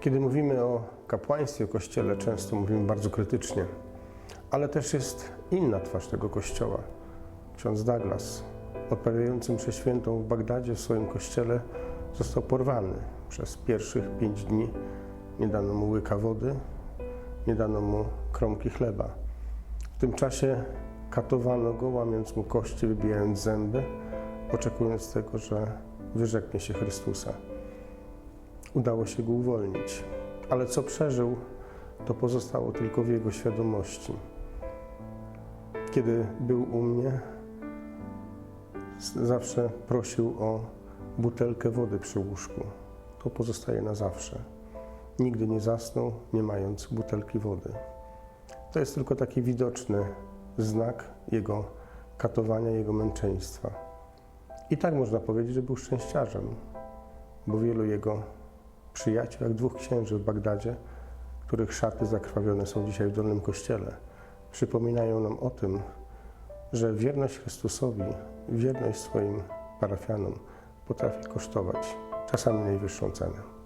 Kiedy mówimy o kapłaństwie, o kościele, często mówimy bardzo krytycznie, ale też jest inna twarz tego kościoła. Ksiądz Douglas, odpowiadający mszę świętą w Bagdadzie w swoim kościele, został porwany przez pierwszych pięć dni. Nie dano mu łyka wody, nie dano mu kromki chleba. W tym czasie katowano go, łamiąc mu kości, wybijając zęby, oczekując tego, że wyrzeknie się Chrystusa. Udało się go uwolnić, ale co przeżył, to pozostało tylko w jego świadomości. Kiedy był u mnie, zawsze prosił o butelkę wody przy łóżku. To pozostaje na zawsze. Nigdy nie zasnął, nie mając butelki wody. To jest tylko taki widoczny znak jego katowania, jego męczeństwa. I tak można powiedzieć, że był szczęściarzem, bo wielu jego przyjaciół, jak dwóch księży w Bagdadzie, których szaty zakrwawione są dzisiaj w Dolnym Kościele, przypominają nam o tym, że wierność Chrystusowi, wierność swoim parafianom potrafi kosztować czasami najwyższą cenę.